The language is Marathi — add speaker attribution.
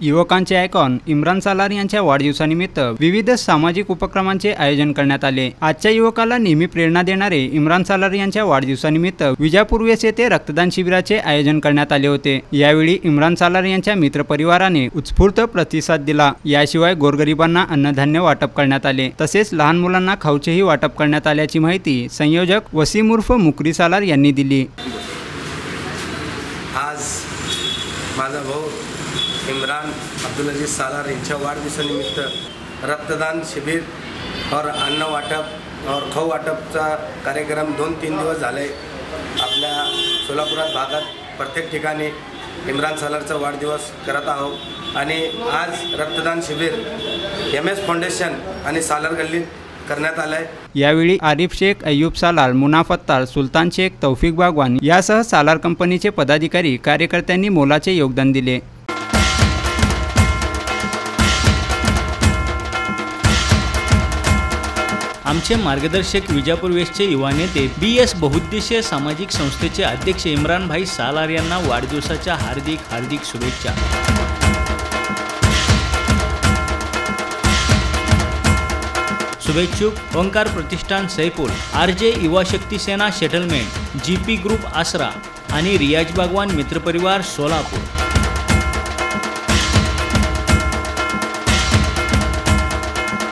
Speaker 1: युवकांचे आयकॉन इम्रान सालार यांच्या वाढदिवसानिमित्त विविध सामाजिक उपक्रमांचे आयोजन करण्यात आले. आजच्या युवकाला नेहमी प्रेरणा देणारे इम्रान सालार यांच्या वाढदिवसानिमित्त विजापूर वेस येथे रक्तदान शिबिराचे आयोजन करण्यात आले होते. यावेळी इम्रान सालार यांच्या मित्रपरिवाराने उत्स्फूर्त प्रतिसाद दिला. याशिवाय गोरगरिबांना अन्नधान्य वाटप करण्यात आले. तसेच लहान मुलांना खाऊचेही वाटप करण्यात आल्याची माहिती संयोजक वसीम उर्फ मुकरी सालार यांनी दिली.
Speaker 2: आज माझा भाऊ इम्रान अब्दुल अजीज सालार यांच्या वाढदिवसानिमित्त रक्तदान शिबिर और अन्न वाटप और खाऊ वाटपचा कार्यक्रम दोन तीन दिवस झाले. आपल्या सोलापुरात भागात प्रत्येक ठिकाणी इम्रान सालारचा वाढदिवस करत आहोत. आणि आज रक्तदान शिबिर एम एस फाउंडेशन आणि सालार गल्लीत करण्यात आलं आहे
Speaker 1: यावेळी आरिफ शेख अय्यूब सालार मुनाफ अत्तार सुलतान शेख तौफिक बागवान यासह सालार कंपनीचे पदाधिकारी कार्यकर्त्यांनी मोलाचे योगदान दिले.
Speaker 3: आमचे मार्गदर्शक विजापूर वेस्टचे युवा नेते बी एस बहुउद्देशीय सामाजिक संस्थेचे अध्यक्ष इम्रानभाई सालार यांना वाढदिवसाच्या हार्दिक हार्दिक शुभेच्छा. शुभेच्छुक ओंकार प्रतिष्ठान Saipur R J Yuva Shakti Sena settlement G P group Aasra आणि रियाज बागवान मित्रपरिवार सोलापूर.